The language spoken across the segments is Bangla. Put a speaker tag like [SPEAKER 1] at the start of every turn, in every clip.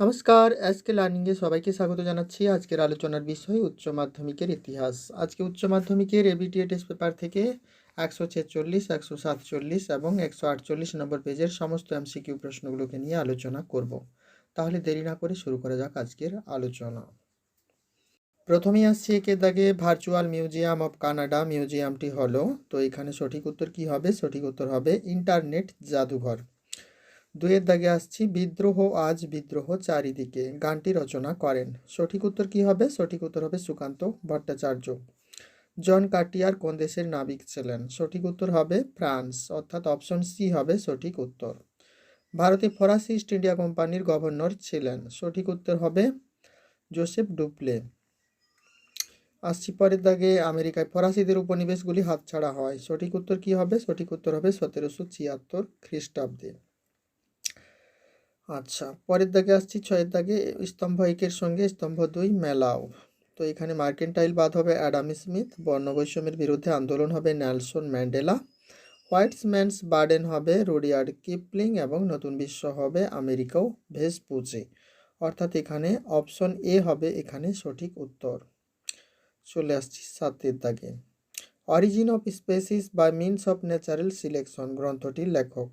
[SPEAKER 1] নমস্কার আজকে লার্নিংয়ে সবাইকে স্বাগত জানাচ্ছি আজকের আলোচনার বিষয় উচ্চ মাধ্যমিকের ইতিহাস। আজকে উচ্চ মাধ্যমিকের এবিটিএ টেস্ট পেপার থেকে একশো ছেচল্লিশ, একশো সাতচল্লিশ এবং একশো আটচল্লিশ নম্বর পেজের সমস্ত এমসিকিউ প্রশ্নগুলোকে নিয়ে আলোচনা করব। তাহলে দেরি না করে শুরু করা যাক আজকের আলোচনা। প্রথমেই আসছি একে দাগে ভার্চুয়াল মিউজিয়াম অফ কানাডা মিউজিয়ামটি হলো। তো এখানে সঠিক উত্তর কি হবে? সঠিক উত্তর হবে ইন্টারনেট জাদুঘর। দুয়ের দাগে আসছি, বিদ্রোহ, আজ বিদ্রোহ চারিদিকে। গানটি রচনা করেন। সঠিক উত্তর কি হবে? সঠিক উত্তর হবে সুকান্ত ভট্টাচার্য। জন কাটিয়ার কোন দেশের নাবিক ছিলেন? সঠিক উত্তর হবে ফ্রান্স। অর্থাৎ অপশন সি হবে সঠিক উত্তর। ভারতে ফরাসি ইস্ট ইন্ডিয়া কোম্পানির গভর্নর ছিলেন। সঠিক উত্তর হবে জোসেফ ডুপ্লে। আসছি পরের দাগে, আমেরিকায় ফরাসিদের উপনিবেশগুলি হাতছাড়া হয়। সঠিক উত্তর কি হবে? সঠিক উত্তর হবে সতেরোশো ছিয়াত্তর খ্রিস্টাব্দে। আচ্ছা পরের দাগে আসছি, ছয়ের দাগে স্তম্ভ একের সঙ্গে স্তম্ভ দুই মেলাও। তো এখানে মার্কেন্টাইল বাদ হবে অ্যাডাম স্মিথ, বর্ণবৈষম্যের বিরুদ্ধে আন্দোলন হবে Nelson Mandela white man's burden হবে রুডিয়ার্ড কিপলিং এবং নতুন বিশ্ব হবে আমেরিকাও ভেসপুচে। অর্থাৎ এখানে অপশন এ হবে এখানে সঠিক উত্তর। চলে আসছি সাতের দাগে। Origin of species by means of natural selection গ্রন্থটির লেখক।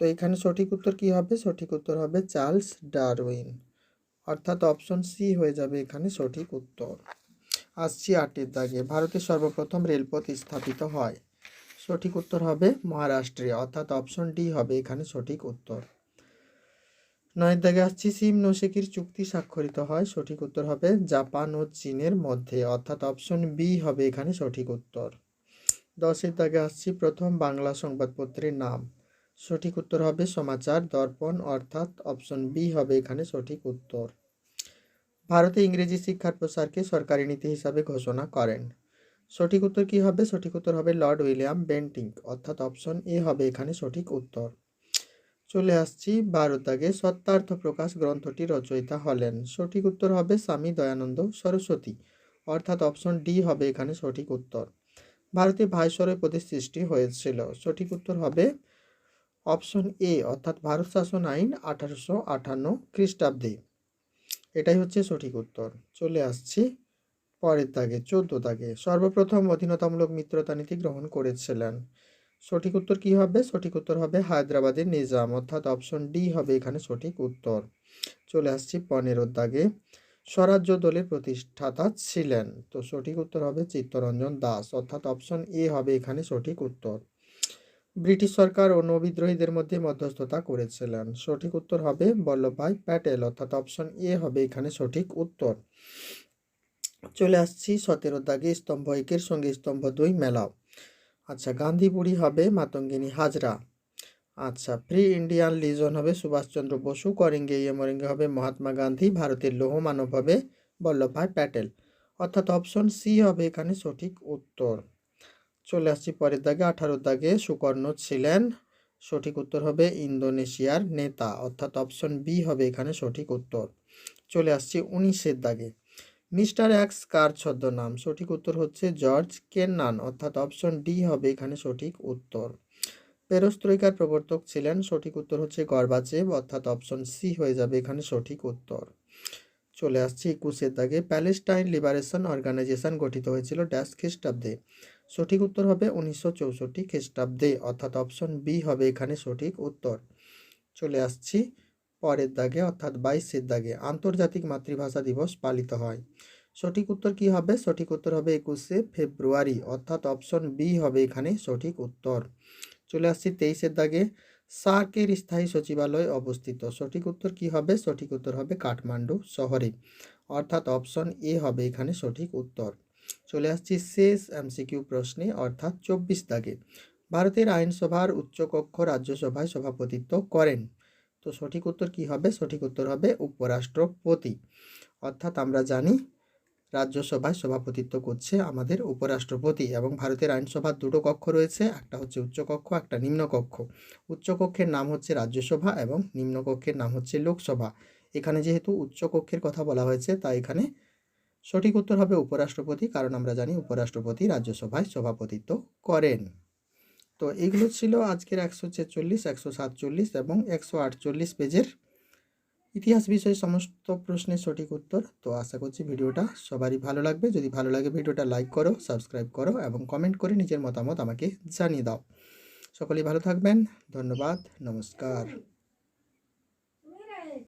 [SPEAKER 1] তো এখানে সঠিক উত্তর কি হবে? সঠিক উত্তর হবে চার্লস ডারউইন। অর্থাৎ অপশন সি হয়ে যাবে এখানে সঠিক উত্তর। আসছি আটের দাগে। ভারতের সর্বপ্রথম রেলপথ স্থাপিত হয়। সঠিক উত্তর হবে মহারাষ্ট্রে। অর্থাৎ অপশন ডি হবে এখানে সঠিক উত্তর। নয়ের দাগে আসছি। সিম নোশেকির চুক্তি স্বাক্ষরিত হয়। সঠিক উত্তর হবে জাপান ও চীনের মধ্যে। অর্থাৎ অপশন বি হবে এখানে সঠিক উত্তর। দশের দাগে আসছি প্রথম বাংলা সংবাদপত্রের নাম। সঠিক উত্তর হবে সমাচার দর্পণ অর্থাৎ অপশন বি হবে এখানে সঠিক উত্তর। ভারতে ইংরেজি শিক্ষার প্রসারকে সরকারি নীতি হিসাবে ঘোষণা করেন। সঠিক উত্তর কি হবে? সঠিক উত্তর হবে লর্ড উইলিয়াম বেন্টিং, অর্থাৎ অপশন এ হবে এখানে সঠিক উত্তর। চলে আসছি ভারত দাগে সত্যার্থ প্রকাশ গ্রন্থটি রচয়িতা হলেন। সঠিক উত্তর হবে স্বামী দয়ানন্দ সরস্বতী, অর্থাৎ অপশন ডি হবে এখানে সঠিক উত্তর। ভারতে ভাইসরয় পদের সৃষ্টি হয়েছিল। সঠিক উত্তর হবে অপশন এ, অর্থাৎ ভারত শাসন আইন আঠারোশো আটান্ন খ্রিস্টাব্দে। এটাই হচ্ছে সঠিক উত্তর। চলে আসছি পরের দাগে, চোদ্দ দাগে। সর্বপ্রথম অধীনতামূলক মিত্রতা নীতি গ্রহণ করেছিলেন। সঠিক উত্তর কি হবে? সঠিক উত্তর হবে হায়দ্রাবাদের নিজাম। অর্থাৎ অপশন ডি হবে এখানে সঠিক উত্তর। চলে আসছি পনেরোর দাগে। স্বরাজ্য দলের প্রতিষ্ঠাতা ছিলেন। তো সঠিক উত্তর হবে চিত্তরঞ্জন দাস। অর্থাৎ অপশন এ হবে এখানে সঠিক উত্তর। ব্রিটিশ সরকার ও নৌবিদ্রোহীদের মধ্যে মধ্যস্থতা করেছিলেন। সঠিক উত্তর হবে বল্লভভাই প্যাটেল, অর্থাৎ অপশন এ হবে এখানে সঠিক উত্তর। চলে আসছি সতেরো দাগে স্তম্ভ একের সঙ্গে স্তম্ভ দুই মেলাও। আচ্ছা গান্ধীপুরি হবে মাতঙ্গিনী হাজরা। আচ্ছা ফ্রি ইন্ডিয়ান লিজন হবে সুভাষচন্দ্র বসু, করেঙ্গে ইয়ে মরেঙ্গে হবে মহাত্মা গান্ধী, ভারতের লৌহ মানব হবে বল্লভভাই প্যাটেল। অর্থাৎ অপশন সি হবে এখানে সঠিক উত্তর। চলে আসছি পরের দাগে। আঠারো দাগে সুকর্ণ ছিলেন। সঠিক উত্তর হবে ইন্দোনেশিয়ার নেতা। অর্থাৎ অপশন বি হবে এখানে সঠিক উত্তর। চলে আসছি উনিশের দাগে। মিস্টার অ্যাক্স কার ছদ্মনাম? সঠিক উত্তর হচ্ছে জর্জ কেন্নান অর্থাৎ অপশন ডি হবে এখানে সঠিক উত্তর। পেরস্ত্রৈকার প্রবর্তক ছিলেন। সঠিক উত্তর হচ্ছে গর্বাচেব। অর্থাৎ অপশন সি হয়ে যাবে এখানে সঠিক উত্তর। চলে আসছি একুশের দাগে। প্যালেস্টাইন লিবারেশন অর্গানাইজেশন গঠিত হয়েছিল ড্যাশ খ্রিস্টাব্দে। সঠিক উত্তর হবে উনিশশো চৌষট্টি খ্রিস্টাব্দে, অর্থাৎ অপশন বি হবে এখানে সঠিক উত্তর। চলে আসছি পরের দাগে, অর্থাৎ বাইশের দাগে। আন্তর্জাতিক মাতৃভাষা দিবস পালিত হয়। সঠিক উত্তর কি হবে? সঠিক উত্তর হবে একুশে ফেব্রুয়ারি, অর্থাৎ অপশন বি হবে এখানে সঠিক উত্তর। চলে আসছি তেইশের দাগে। সার্কের স্থায়ী সচিবালয় অবস্থিত। সঠিক উত্তর কি হবে? সঠিক উত্তর হবে কাঠমান্ডু শহরে। অর্থাৎ অপশন এ হবে এখানে সঠিক উত্তর। চলে আসছি শেষ এমসিকিউ প্রশ্নে, অর্থাৎ চব্বিশ দাগে। ভারতের আইনসভার উচ্চকক্ষ রাজ্যসভায় সভাপতিত্ব করেন। তো সঠিক উত্তর কি হবে? সঠিক উত্তর হবে উপরাষ্ট্রপতি। অর্থাৎ আমরা জানি রাজ্যসভায় সভাপতিত্ব করছে আমাদের উপরাষ্ট্রপতি এবং ভারতের আইনসভার দুটো কক্ষ রয়েছে, একটা হচ্ছে উচ্চকক্ষ, একটা নিম্নকক্ষ। উচ্চকক্ষের নাম হচ্ছে রাজ্যসভা এবং নিম্নকক্ষের নাম হচ্ছে লোকসভা। এখানে যেহেতু উচ্চকক্ষের কথা বলা হয়েছে, তাই এখানে সঠিক উত্তর হবে উপরাষ্ট্রপতি, কারণ আমরা জানি উপরাষ্ট্রপতি রাজ্যসভায় সভাপতিত্ব করেন। তো এইগুলো ছিল আজকের একশো ছেচল্লিশ, একশো সাতচল্লিশ এবং একশো আটচল্লিশ পেজের ইতিহাস বিষয়ে সমস্ত প্রশ্নের সঠিক উত্তর। তো আশা করছি ভিডিওটা সবারই ভালো লাগবে। যদি ভালো লাগে ভিডিওটা লাইক করো, সাবস্ক্রাইব করো এবং কমেন্ট করে নিজের মতামত আমাকে জানিয়ে দাও। সকলেই ভালো থাকবেন। ধন্যবাদ। নমস্কার।